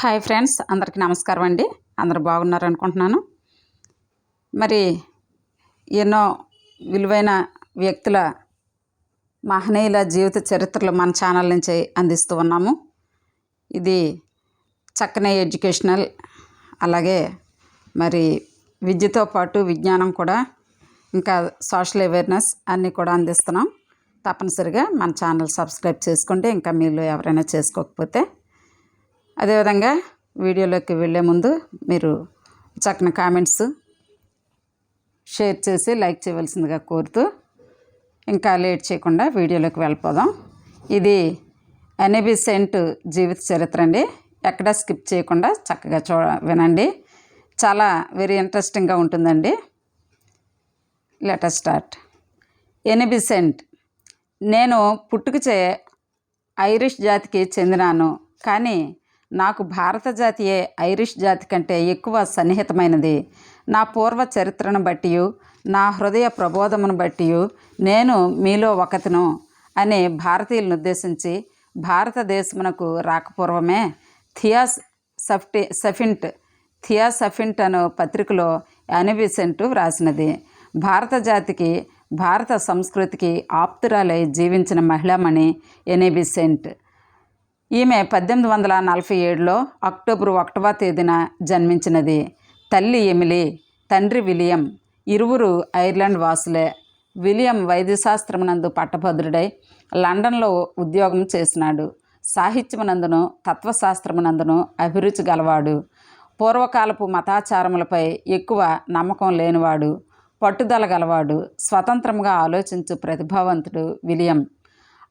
Hi friends అందరికీ నమస్కారం అండి. అందరు బాగున్నారు అనుకుంటున్నాను. మరి ఎన్నో విలువైన వ్యక్తుల మహనీయుల జీవిత చరిత్రలు మన ఛానల్ నుంచి అందిస్తూ ఉన్నాము. ఇది చక్కని ఎడ్యుకేషనల్ అలాగే మరి విద్యతో పాటు విజ్ఞానం కూడా ఇంకా సోషల్ అవేర్నెస్ అన్నీ కూడా అందిస్తున్నాం. తప్పనిసరిగా మన ఛానల్ సబ్స్క్రైబ్ చేసుకోండి ఇంకా మీరు ఎవరైనా చేసుకోకపోతే అదేవిధంగా వీడియోలోకి వెళ్ళే ముందు మీరు చక్కని కామెంట్స్ షేర్ చేసి లైక్ చేయవలసిందిగా కోరుతూ ఇంకా లేట్ చేయకుండా వీడియోలోకి వెళ్ళిపోదాం. ఇది ఎనబిసెంట్ జీవిత చరిత్ర అండి. ఎక్కడ స్కిప్ చేయకుండా చక్కగా చూ వినండి. చాలా వెరీ ఇంట్రెస్టింగ్గా ఉంటుందండి. Letter start. ఎనిబిసెంట్ నేను పుట్టుకచే ఐరిష్ జాతికి చెందినాను. కానీ నాకు భారత జాతియే ఐరిష్ జాతి కంటే ఎక్కువ సన్నిహితమైనది. నా పూర్వ చరిత్రను బట్టి నా హృదయ ప్రబోధమును బట్టి నేను మీలో ఒకతను అని భారతీయులను ఉద్దేశించి భారతదేశమునకు రాకపూర్వమే థియాస్ సఫ్టి సఫింట్ థియాసఫింట్ అను పత్రికలో అనిబిసెంట్ వ్రాసినది. భారత జాతికి భారత సంస్కృతికి ఆప్తురాలై జీవించిన మహిళమణి ఎనిబిసెంట్ ఈమె పద్దెనిమిది వందల నలభై ఏడులో అక్టోబర్ ఒకటవ తేదీన జన్మించినది. తల్లి ఎమిలీ తండ్రి విలియం ఇరువురు ఐర్లాండ్ వాసులే. విలియం వైద్యశాస్త్రమునందు పట్టభద్రుడై లండన్లో ఉద్యోగం చేసినాడు. సాహిత్యమునందును తత్వశాస్త్రమునందును అభిరుచి గలవాడు. పూర్వకాలపు మతాచారములపై ఎక్కువ నమ్మకం లేనివాడు. పట్టుదల గలవాడు. స్వతంత్రంగా ఆలోచించు ప్రతిభావంతుడు విలియం.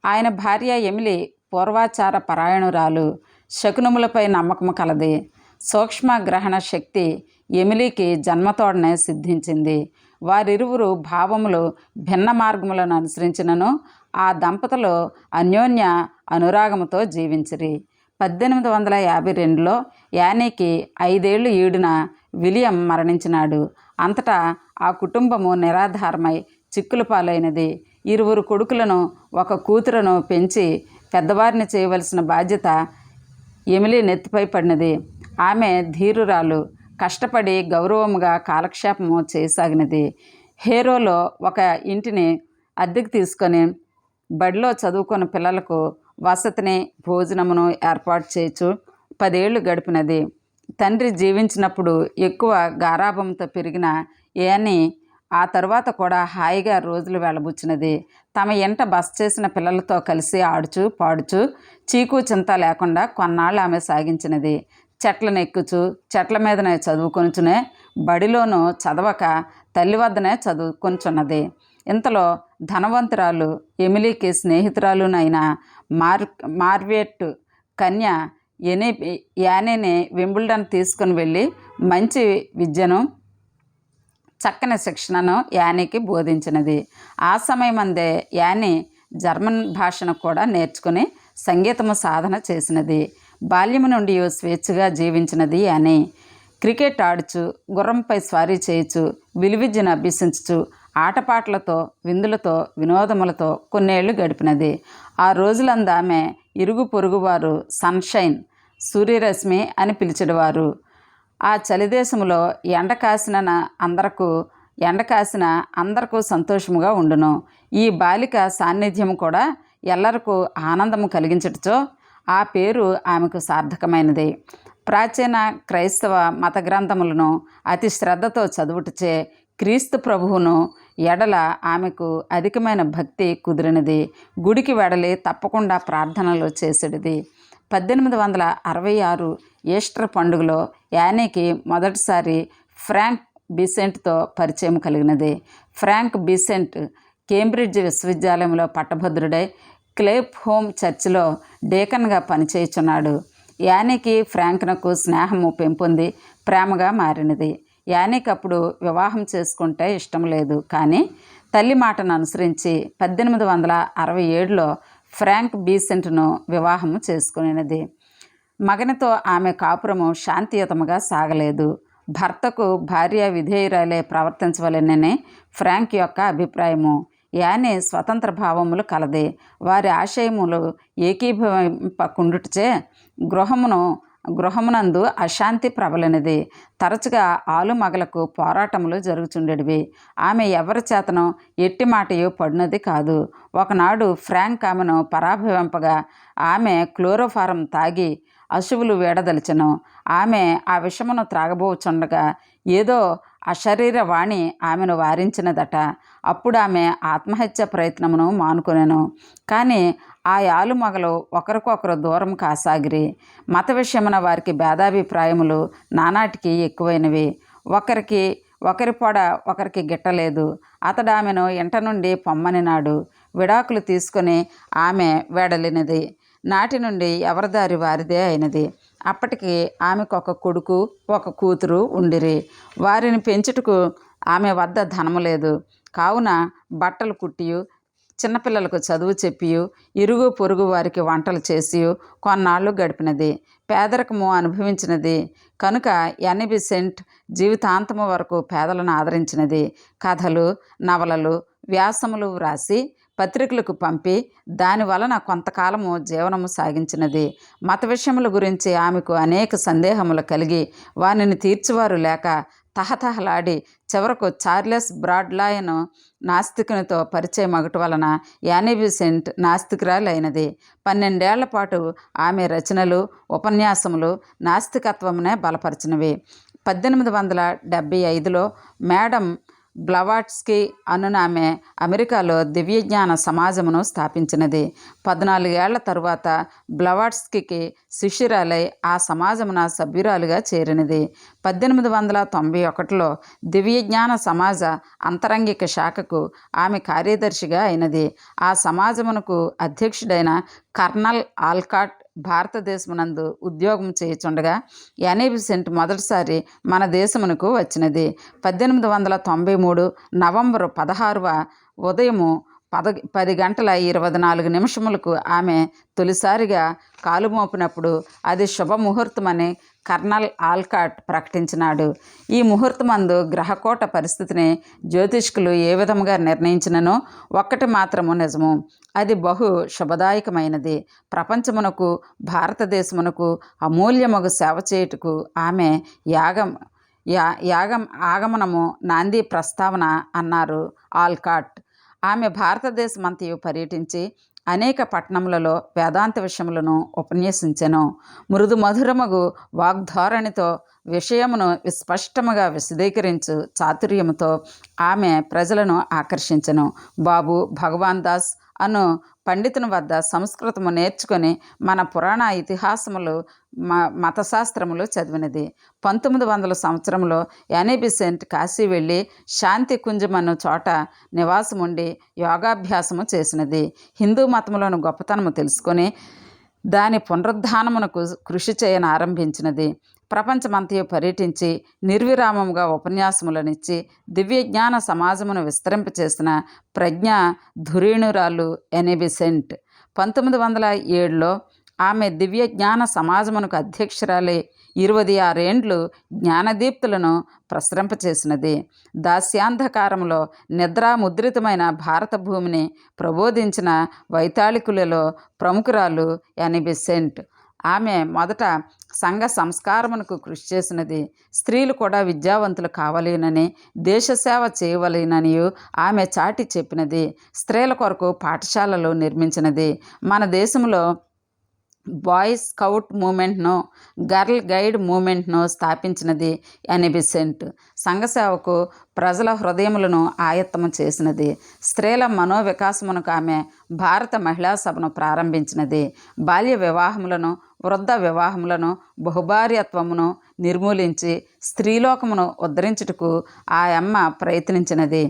ఆయన భార్య ఎమిలి పూర్వాచార పరాయణురాలు శకునములపై నమ్మకము కలది. సూక్ష్మ గ్రహణ శక్తి ఎమిలీకి జన్మతోడనే సిద్ధించింది. వారిరువురు భావములు భిన్న మార్గములను అనుసరించినను ఆ దంపతులు అన్యోన్య అనురాగముతో జీవించిరి. పద్దెనిమిది వందల యాభై రెండులో యానీకి ఐదేళ్ళు ఈడిన విలియం మరణించినాడు. అంతటా ఆ కుటుంబము నిరాధారమై చిక్కుల పాలైనది. ఇరువురు కొడుకులను ఒక కూతురును పెంచి పెద్దవారిని చేయవలసిన బాధ్యత ఎమిలీ నెత్తిపై పడినది. ఆమె ధీరురాలు. కష్టపడి గౌరవముగా కాలక్షేపము చేయసాగినది. హేరోలో ఒక ఇంటిని అద్దెకు తీసుకొని బడిలో చదువుకున్న పిల్లలకు వసతిని భోజనమును ఏర్పాటు చేయొచ్చు పదేళ్ళు గడిపినది. తండ్రి జీవించినప్పుడు ఎక్కువ గారాభంతో పెరిగిన ఏని ఆ తర్వాత కూడా హాయిగా రోజులు వెళ్ళబుచ్చినది తమ ఎంట బస చేసిన పిల్లలతో కలిసి ఆడుచు పాడుచు చీకు చింత లేకుండా కొన్నాళ్ళు ఆమె సాగించినది. చెట్లను ఎక్కుచు చెట్ల మీదనే చదువుకొనుచునే బడిలోనూ చదవక తల్లి వద్దనే చదువుకొనుచున్నది. ఇంతలో ధనవంతురాలు ఎమిలీకి స్నేహితురాలునైన మార్ మార్వేట్ కన్య ఎనీ యానేని వింబుల్డన్ తీసుకుని వెళ్ళి మంచి విద్యను చక్కని శిక్షణను యానీకి బోధించినది. ఆ సమయమందే యానీ జర్మన్ భాషను కూడా నేర్చుకుని సంగీతము సాధన చేసినది. బాల్యము నుండి స్వేచ్ఛగా జీవించినది యాని. క్రికెట్ ఆడుచు గుర్రంపై స్వారీ చేయుచు విలువిద్యను అభ్యసించుచు ఆటపాటలతో విందులతో వినోదములతో కొన్నేళ్ళు గడిపినది. ఆ రోజులందామె ఇరుగు పొరుగువారు సన్షైన్ సూర్యరశ్మి అని పిలిచేవారు. ఆ చలిదేశంలో ఎండ కాసిన అందరకు ఎండ కాసిన అందరకు సంతోషముగా ఉండును. ఈ బాలిక సాన్నిధ్యం కూడా ఎల్లరకు ఆనందము కలిగించటచో ఆ పేరు ఆమెకు సార్థకమైనది. ప్రాచీన క్రైస్తవ మత గ్రంథములను అతి శ్రద్ధతో చదువుటచే క్రీస్తు ప్రభువును ఎడల ఆమెకు అధికమైన భక్తి కుదిరినది. గుడికి వెడలి తప్పకుండా ప్రార్థనలు చేసేటిది పద్దెనిమిది వందల అరవై ఆరు ఈస్టర్ పండుగలో యానీకి మొదటిసారి ఫ్రాంక్ బిసెంట్తో పరిచయం కలిగినది. ఫ్రాంక్ బిసెంట్ కేంబ్రిడ్జ్ విశ్వవిద్యాలయంలో పట్టభద్రుడై క్లేప్ హోమ్ చర్చిలో డేకన్గా పనిచేయుచున్నాడు. యానీకి ఫ్రాంక్నకు స్నేహము పెంపొంది ప్రేమగా మారినది. యానీకి అప్పుడు వివాహం చేసుకుంటే ఇష్టం లేదు. కానీ తల్లి మాటను అనుసరించి పద్దెనిమిది వందల అరవై ఏడులో ఫ్రాంక్ బీసెంట్ను వివాహము చేసుకునేది మగనితో ఆమె కాపురము శాంతియుతముగా సాగలేదు. భర్తకు భార్య విధేయురాలే ప్రవర్తించవలెనని ఫ్రాంక్ యొక్క అభిప్రాయము. యానే స్వతంత్ర భావములు కలది. వారి ఆశయములు ఏకీభవింపకుండుటచే గృహమును గృహమునందు అశాంతి ప్రబలినది. తరచుగా ఆలుమగలకు పోరాటములు జరుగుచుండేటివి ఆమె ఎవరి చేతను ఎట్టి మాటయో పడినది కాదు. ఒకనాడు ఫ్రాంక్ ఆమెను పరాభవింపగా ఆమె క్లోరోఫారం తాగి అశువులు వేడదలిచను. ఆమె ఆ విషమును త్రాగబోచుండగా ఏదో అశరీర వాణి ఆమెను వారించినదట. అప్పుడు ఆమె ఆత్మహత్య ప్రయత్నమును మానుకొనెను. కానీ ఆ యాలుమగలు ఒకరికొకరు దూరం కాసాగిరి. మత విషయమున వారికి భేదాభిప్రాయములు నానాటికి ఎక్కువైనవి. ఒకరికి ఒకరి పొడ ఒకరికి గిట్టలేదు అతడు ఆమెను ఇంట నుండి పొమ్మనినాడు విడాకులు తీసుకొని ఆమె వెడలినది. నాటి నుండి ఎవరి దారి వారిదే అయినది. అప్పటికి ఆమెకు ఒక కొడుకు ఒక కూతురు ఉండిరి. వారిని పెంచుటకు ఆమె వద్ద ధనము లేదు. కావున బట్టలు కుట్టియు చిన్నపిల్లలకు చదువు చెప్పియు ఇరుగు పొరుగు వారికి వంటలు చేసి కొన్నాళ్ళు గడిపినది. పేదరికము అనుభవించినది. కనుక ఎన్బిసెంట్ జీవితాంతము వరకు పేదలను ఆదరించినది. కథలు నవలలు వ్యాసములు వ్రాసి పత్రికలకు పంపి దాని వలన కొంతకాలము జీవనము సాగించినది. మత విషయముల గురించి ఆమెకు అనేక సందేహములు కలిగి వానిని తీర్చివారు లేక తహతహలాడి చివరకు చార్లెస్ బ్రాడ్లాయను నాస్తికునితో పరిచయం మగటి వలన యానిబిసెంట్ నాస్తికురాలైనది. పన్నెండేళ్ళ పాటు ఆమె రచనలు ఉపన్యాసములు నాస్తికత్వమునే బలపరిచినవి. పద్దెనిమిది వందల డెబ్భై ఐదులో మేడం బ్లవాట్స్కీ అనునామె అమెరికాలో దివ్యజ్ఞాన సమాజమును స్థాపించినది. పద్నాలుగేళ్ళ తరువాత బ్లవాట్స్కీకి శిష్యురాలై ఆ సమాజమున సభ్యురాలుగా చేరినది. పద్దెనిమిది వందల తొంభై ఒకటిలో దివ్యజ్ఞాన సమాజ అంతరంగిక శాఖకు ఆమె కార్యదర్శిగా అయినది. ఆ సమాజమునకు అధ్యక్షుడైన కర్నల్ ఆల్కాట్ భారతదేశమునందు ఉద్యోగం చేయుచుండగా ఎనేబిసెంట్ మొదటిసారి మన దేశమునకు వచ్చినది. పద్దెనిమిది వందల తొంభై మూడు నవంబరు పదహారవ ఉదయము పద పది గంటల ఇరవై నాలుగు నిమిషములకు ఆమె తొలిసారిగా కాలు మోపినప్పుడు అది శుభముహూర్తమని కర్నల్ ఆల్కాట్ ప్రకటించినాడు. ఈ ముహూర్తమందు గ్రహకోట పరిస్థితిని జ్యోతిష్కులు ఏ విధముగా నిర్ణయించిననో ఒక్కటి మాత్రము నిజము. అది బహు శుభదాయకమైనది. ప్రపంచమునకు భారతదేశమునకు అమూల్యమగు సేవ చేయుటకు ఆమె యాగం యా యాగం ఆగమనము నాంది ప్రస్తావన అన్నారు ఆల్కాట్. ఆమె భారతదేశమంతయు పర్యటించి అనేక పట్టణములలో వేదాంత విషయములను ఉపన్యసించెను. మృదు మధురమగు వాగ్ధోరణితో విషయమును స్పష్టముగా విశదీకరించు చాతుర్యముతో ఆమె ప్రజలను ఆకర్షించను. బాబు భగవాన్ దాస్ అను పండితుని వద్ద సంస్కృతము నేర్చుకొని మన పురాణ ఇతిహాసములు మ మతశాస్త్రములు చదివినది. పంతొమ్మిది వందల సంవత్సరంలో యానిబిసెంట్ కాశీ వెళ్ళి శాంతి కుంజమను చోట నివాసం ఉండి యోగాభ్యాసము చేసినది. హిందూ మతములను గొప్పతనము తెలుసుకొని దాని పునరుద్ధానమునకు కృషి చేయని ఆరంభించినది ప్రపంచమంతయు పర్యటించి నిర్విరామముగా ఉపన్యాసములనిచ్చి దివ్యజ్ఞాన సమాజమును విస్తరింపచేసిన ప్రజ్ఞ ధురీణురాలు ఎనిబిసెంట్. పంతొమ్మిది వందల ఏడులో ఆమె దివ్య జ్ఞాన సమాజమునకు అధ్యక్షురాలే ఇరవై ఆరేండ్లు జ్ఞానదీప్తులను ప్రసరింపచేసినది. దాస్యాంధకారంలో నిద్రాముద్రితమైన భారత భూమిని ప్రబోధించిన వైతాళికులలో ప్రముఖురాలు ఎనిబిసెంట్. ఆమె మొదట సంఘ సంస్కారమునకు కృషి చేసినది. స్త్రీలు కూడా విద్యావంతులు కావలేనని దేశసేవ చేయవలేనని ఆమె చాటి చెప్పినది. స్త్రీల కొరకు పాఠశాలలు నిర్మించినది. మన దేశంలో బాయ్ స్కౌట్ మూమెంట్ను గర్ల్ గైడ్ మూమెంట్ను స్థాపించినది ఎనిబిసెంట్. సంఘసేవకు ప్రజల హృదయములను ఆయత్తము చేసినది. స్త్రీల మనోవికాసమునకు ఆమె భారత మహిళా సభను ప్రారంభించినది. బాల్య వివాహములను వృద్ధ వివాహములను బహుభార్యత్వమును నిర్మూలించి స్త్రీలోకమును ఉద్ధరించుటకు ఆ అమ్మ ప్రయత్నించినది.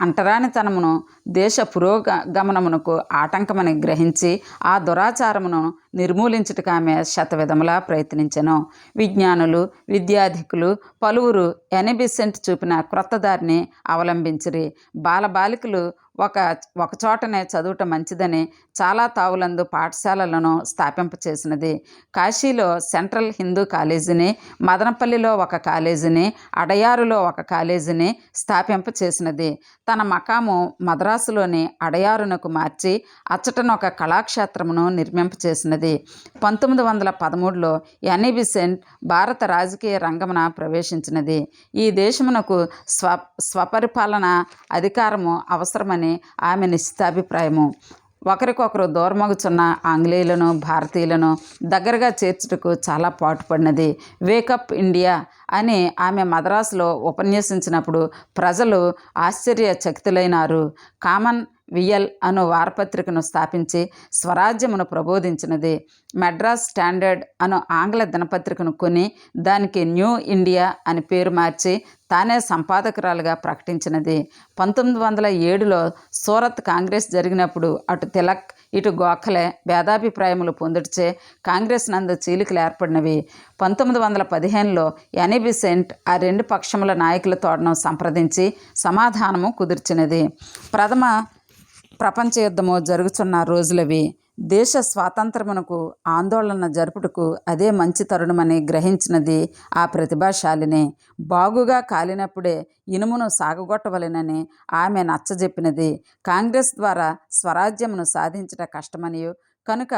అంటరానితనమును దేశ పురోగమనమునకు ఆటంకమని గ్రహించి ఆ దురాచారమును నిర్మూలించుటకు ఆమె శతవిధములా ప్రయత్నించెను. విజ్ఞానులు విద్యాధికులు పలువురు ఎనిబిసెంట్ చూపిన క్రొత్త దారిని అవలంబించిరి. బాలబాలికలు ఒక ఒకచోటనే చదువుట మంచిదని చాలా తావులందు పాఠశాలలను స్థాపింపచేసినది. కాశీలో సెంట్రల్ హిందూ కాలేజీని మదనపల్లిలో ఒక కాలేజీని అడయారులో ఒక కాలేజీని స్థాపింపచేసినది. తన మకాము మద్రాసు మద్రాసులోని అడయారునకు మార్చి అచ్చటన ఒక కళాక్షేత్రమును నిర్మింపచేసినది. పంతొమ్మిది వందల పదమూడులో ఎనిబిసెంట్ భారత రాజకీయ రంగమున ప్రవేశించినది. ఈ దేశమునకు స్వ స్వపరిపాలన అధికారము అవసరమని ఆమె నిశ్చితాభిప్రాయము. ఒకరికొకరు దూరమగుచున్న ఆంగ్లేయులను భారతీయులను దగ్గరగా చేర్చుటకు చాలా పాటుపడినది. వేకప్ ఇండియా అని ఆమె మద్రాసులో ఉపన్యసించినప్పుడు ప్రజలు ఆశ్చర్యచకితులైనారు. కామన్ వియల్ అను వారపత్రికను స్థాపించి స్వరాజ్యమును ప్రబోధించినది. మెడ్రాస్ స్టాండర్డ్ అను ఆంగ్ల దినపత్రికను కొని దానికి న్యూ ఇండియా అని పేరు మార్చి తానే సంపాదకురాలుగా ప్రకటించినది. పంతొమ్మిది వందల ఏడులో సూరత్ కాంగ్రెస్ జరిగినప్పుడు అటు తిలక్ ఇటు గోఖలే భేదాభిప్రాయములు పొందుటచే కాంగ్రెస్ నందు చీలికలు ఏర్పడినవి. పంతొమ్మిది వందల పదిహేనులో ఎనిబిసెంట్ ఆ రెండు పక్షముల నాయకుల నాయకులతోడను సంప్రదించి సమాధానము కుదిర్చినది. ప్రథమ ప్రపంచ యుద్ధము జరుగుతున్న రోజులవి దేశ స్వాతంత్రమునకు ఆందోళన జరుపుటకు అదే మంచి తరుణమని గ్రహించినది ఆ ప్రతిభాశాలిని. బాగుగా కాలినప్పుడే ఇనుమును సాగగొట్టవలెనని ఆమె నచ్చజెప్పినది. కాంగ్రెస్ ద్వారా స్వరాజ్యమును సాధించట కష్టమనియు. కనుక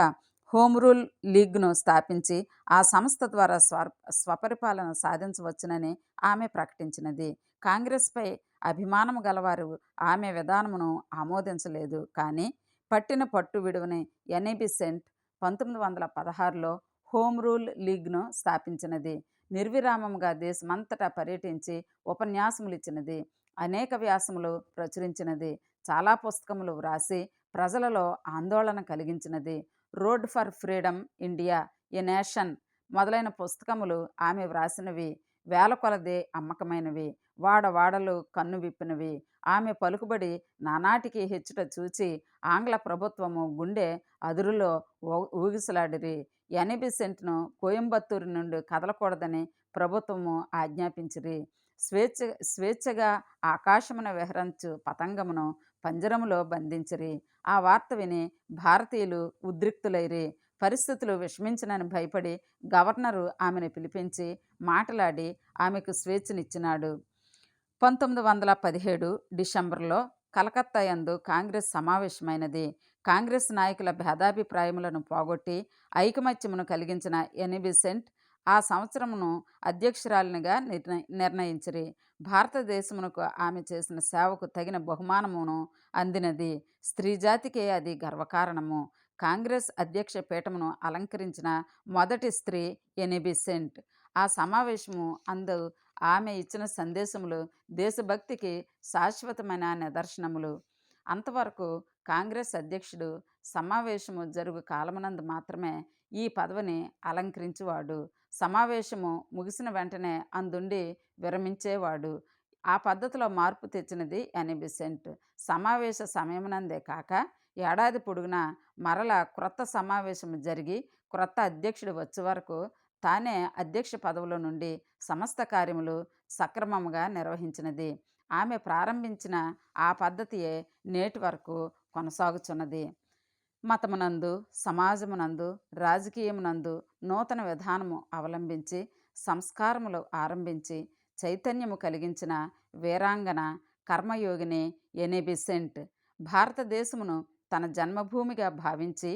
హోమ్ రూల్ లీగ్ను స్థాపించి ఆ సంస్థ ద్వారా స్వ స్వపరిపాలన సాధించవచ్చునని ఆమె ప్రకటించినది. కాంగ్రెస్పై అభిమానము గలవారు ఆమె విధానమును ఆమోదించలేదు. కానీ పట్టిన పట్టు విడువని ఎనిబిసెంట్ పంతొమ్మిది వందల పదహారులో హోమ్ రూల్ లీగ్ను స్థాపించినది. నిర్విరామముగా దేశమంతటా పర్యటించి ఉపన్యాసములు ఇచ్చినది అనేక వ్యాసములు ప్రచురించినది. చాలా పుస్తకములు వ్రాసి ప్రజలలో ఆందోళన కలిగించినది. Road for freedom India a nation మొదలైన పుస్తకములు ఆమె వ్రాసినవి. వేల కొలది అమ్మకమైనవి వాడవాడలు కన్ను విప్పినవి. ఆమె పలుకుబడి నానాటికి హెచ్చుట చూచి ఆంగ్ల ప్రభుత్వము గుండె అదురులో ఊగిసలాడిరి. ఎనిబిసెంట్ను కోయంబత్తూరు నుండి కదలకూడదని ప్రభుత్వము ఆజ్ఞాపించిరి. స్వేచ్ఛ స్వేచ్ఛగా ఆకాశమున విహరించు పతంగమును పంజరములో బంధించిరి. ఆ వార్త విని భారతీయులు ఉద్రిక్తులైరి. పరిస్థితులు విషమించనని భయపడి గవర్నరు ఆమెను పిలిపించి మాట్లాడి ఆమెకు స్వేచ్ఛనిచ్చినాడు. పంతొమ్మిది వందల పదిహేడు డిసెంబర్లో కలకత్తా యందు కాంగ్రెస్ సమావేశమైనది. కాంగ్రెస్ నాయకుల భేదాభిప్రాయములను పోగొట్టి ఐకమత్యమును కలిగించిన ఎనిబిసెంట్ ఆ సంవత్సరమును అధ్యక్షురాలినిగా నిర్ణయ నిర్ణయించిరి. భారతదేశమునకు ఆమె చేసిన సేవకు తగిన బహుమానమును అందినది. స్త్రీజాతికే అది గర్వకారణము. కాంగ్రెస్ అధ్యక్ష పీఠమును అలంకరించిన మొదటి స్త్రీ ఎనిబిసెంట్ ఆ సమావేశము అందు ఆమె ఇచ్చిన సందేశములు దేశభక్తికి శాశ్వతమైన నిదర్శనములు. అంతవరకు కాంగ్రెస్ అధ్యక్షుడు సమావేశము జరుగు కాలమునందు మాత్రమే ఈ పదవిని అలంకరించేవాడు. సమావేశము ముగిసిన వెంటనే అందుండి విరమించేవాడు. ఆ పద్ధతిలో మార్పు తెచ్చినది ఎనిబిసెంట్ సమావేశ సమయమునందే కాక ఏడాది పొడుగునా మరల క్రొత్త సమావేశం జరిగి క్రొత్త అధ్యక్షుడు వచ్చే వరకు తానే అధ్యక్ష పదవుల నుండి సమస్త కార్యములు సక్రమముగా నిర్వహించినది. ఆమె ప్రారంభించిన ఆ పద్ధతియే నేటి వరకు కొనసాగుచున్నది. మతమునందు సమాజమునందు రాజకీయమునందు నూతన విధానము అవలంబించి సంస్కారములు ఆరంభించి చైతన్యము కలిగించిన వీరాంగన కర్మయోగిని ఎనిబిసెంట్. భారతదేశమును తన జన్మభూమిగా భావించి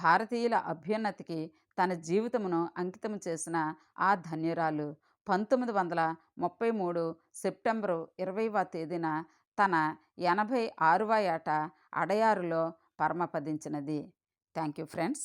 భారతీయుల అభ్యున్నతికి తన జీవితమును అంకితం చేసిన ఆ ధన్యురాలు పంతొమ్మిది వందల ముప్పై మూడు సెప్టెంబరు ఇరవైవ తేదీన తన ఎనభై ఆరువ ఏట అడయారులో పరమపదించినది. Thank you friends.